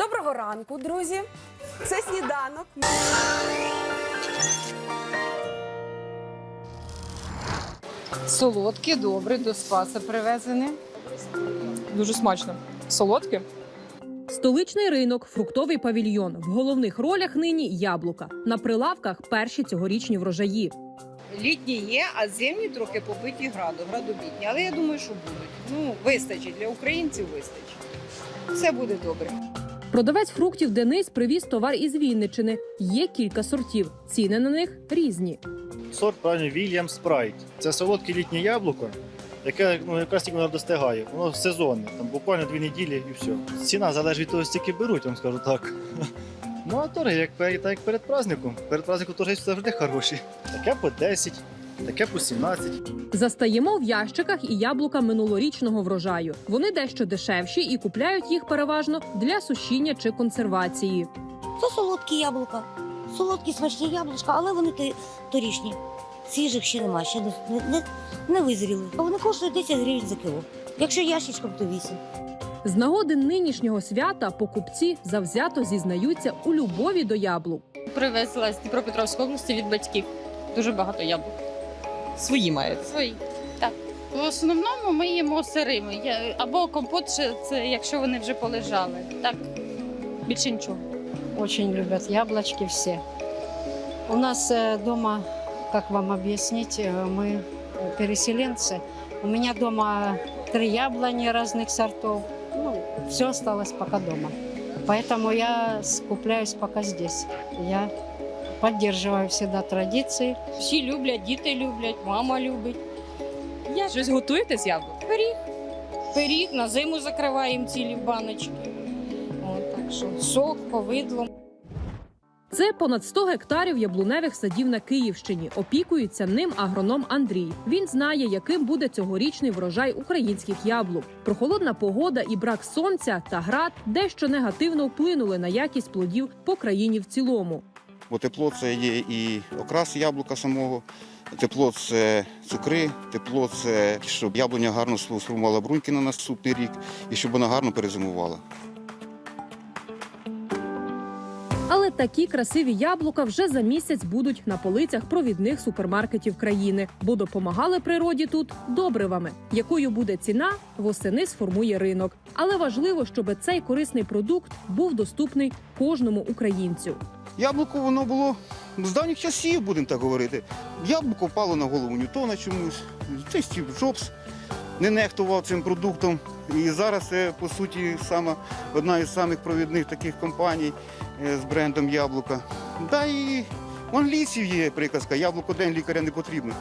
Доброго ранку, друзі. Це сніданок. Солодкі, добре, до спаса привезені. Дуже смачно. Солодке. Столичний ринок, фруктовий павільйон. В головних ролях нині яблука. На прилавках перші цьогорічні врожаї. Літні є, а зимні трохи побиті граду, градобітні. Але я думаю, що будуть. Ну, вистачить для українців вистачить. Все буде добре. Продавець фруктів Денис привіз товар із Вінничини. Є кілька сортів. Ціни на них різні. Сорт правильно Вільям Спрайт. Це солодке літнє яблуко, яке ну, якраз тільки воно достигає. Воно сезонне, там буквально дві неділі і все. Ціна залежить від того, скільки беруть, вам скажу так. Ну а торги, як, як перед праздником. Перед праздником торги завжди хороші. Таке по 10, таке по 17. Застаємо в ящиках і яблука минулорічного врожаю. Вони дещо дешевші і купляють їх переважно для сушіння чи консервації. Це солодкі яблука. Солодкі смачні яблучка, але вони торі- торішні. Свіжих ще немає, ще не, не, не визріли. Вони коштують 10 гривень за кіло. Якщо ящичком, то 8. З нагоди нинішнього свята покупці завзято зізнаються у любові до яблук. Привезла з Дніпропетровської області від батьків. Дуже багато яблук. Свої маєте. Свої. Так. В основному ми їмо сирими. Я- Або компот, ще це якщо вони вже полежали. Так, більше нічого. Очень любят яблочки все. У нас э, дома, как вам объяснить, э, мы э, переселенцы. У меня дома три яблони разных сортов. Ну, все осталось пока дома. Поэтому я скупляюсь пока здесь. Я поддерживаю всегда традиции. Всі люблять, діти люблять, мама любить. Я Щось готуєте з яблук? пиріг. Пиріг на зиму закриваємо цілі баночки. От, так що сок, повидло. Це понад 100 гектарів яблуневих садів на Київщині. Опікується ним агроном Андрій. Він знає, яким буде цьогорічний врожай українських яблук. Прохолодна погода і брак сонця та град дещо негативно вплинули на якість плодів по країні в цілому. Бо тепло це є і окрас яблука самого, тепло це цукри, тепло це щоб яблуня гарно сформувала бруньки на наступний рік і щоб вона гарно перезимувала. Але такі красиві яблука вже за місяць будуть на полицях провідних супермаркетів країни, бо допомагали природі тут добривами. Якою буде ціна, восени сформує ринок. Але важливо, щоб цей корисний продукт був доступний кожному українцю. Яблуко воно було з давніх часів, будемо так говорити. Яблуко впало на голову Ньютона чомусь. Це Стів Джобс не нехтував цим продуктом. І зараз це, по суті, сама одна із самих провідних таких компаній е, з брендом яблука. Да і в англійців є приказка яблуко день лікаря не потрібно.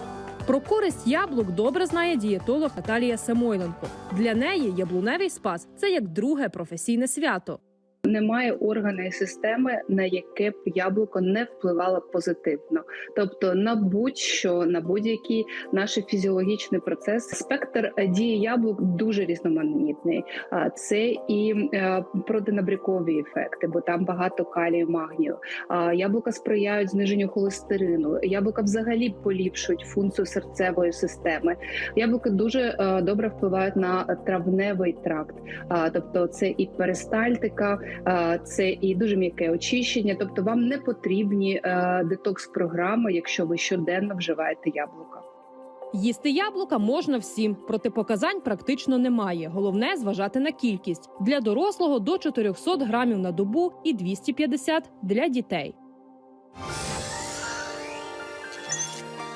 Про користь яблук добре знає дієтолог Наталія Самойленко. Для неї яблуневий спас це як друге професійне свято. Немає органу і системи, на яке б яблуко не впливало позитивно, тобто на будь-що, на будь-який наш фізіологічний процес. Спектр е, дії яблук дуже різноманітний. А це і е, протинабрякові ефекти, бо там багато калію, магнію. Яблука сприяють зниженню холестерину. Яблука взагалі поліпшують функцію серцевої системи. Яблука дуже е, добре впливають на травневий тракт, тобто це і перистальтика. А, Це і дуже м'яке очищення. Тобто, вам не потрібні е, детокс-програми, якщо ви щоденно вживаєте яблука. Їсти яблука можна всім, протипоказань практично немає. Головне зважати на кількість для дорослого до 400 грамів на добу і 250 для дітей.